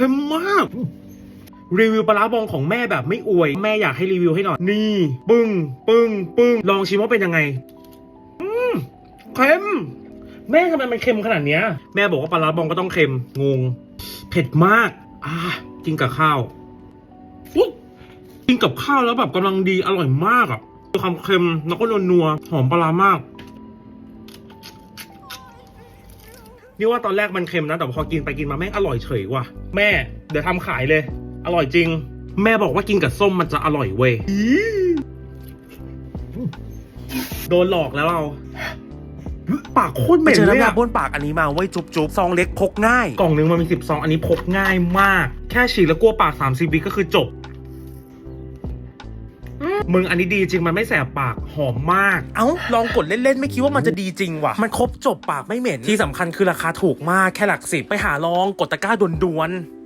ค็มมาก รีวิวปลาร้าบองของแม่แบบไม่อวย แม่อยากให้รีวิวให้หน่อย นี่ ปึ้ง ปึ้ง ปึ้ง ลองชิมว่าเป็นยังไง อืมเค็ม แม่ทำไมมันเค็มขนาดเนี้ย แม่บอกว่าปลาร้าบองก็ต้องเค็ม งง เผ็ดมาก อ่ากินกับข้าวอุ๊ยกินกับข้าวแล้วแบบกำลังดีอร่อยมากอะมีความเค็มแล้วก็นัวๆหอมปลาร้ามาก นี่ว่าตอนแรกมันเค็มนะ แต่พอกินไปกินมาแม่งอร่อยเฉยว่ะ แม่ เดี๋ยวทำขายเลย อร่อยจริง แม่บอกว่ากินกับส้มมันจะอร่อยเว้ยโดนหลอกแล้วเรา ปากโคตรเหไปม็นเจอเลยน้ำยาอะบ้วนปากอันนี้มาไว้ยจุบจุบซองเล็กพกง่าย กล่องหนึงมันมีสิบซองอันนี้พกง่ายมาก แค่ฉีดแล้วกลัวปากสามสิบวิก็คือจบ มึงอันนี้ดีจริงมันไม่แสบปากหอมมาก เอ้า ลองกดเล่น ๆ ไม่คิดว่ามันจะดีจริงว่ะ มันครบจบปากไม่เหม็น ที่สำคัญคือราคาถูกมากแค่หลักสิบไปหาลองกดตะกร้าด่วนๆ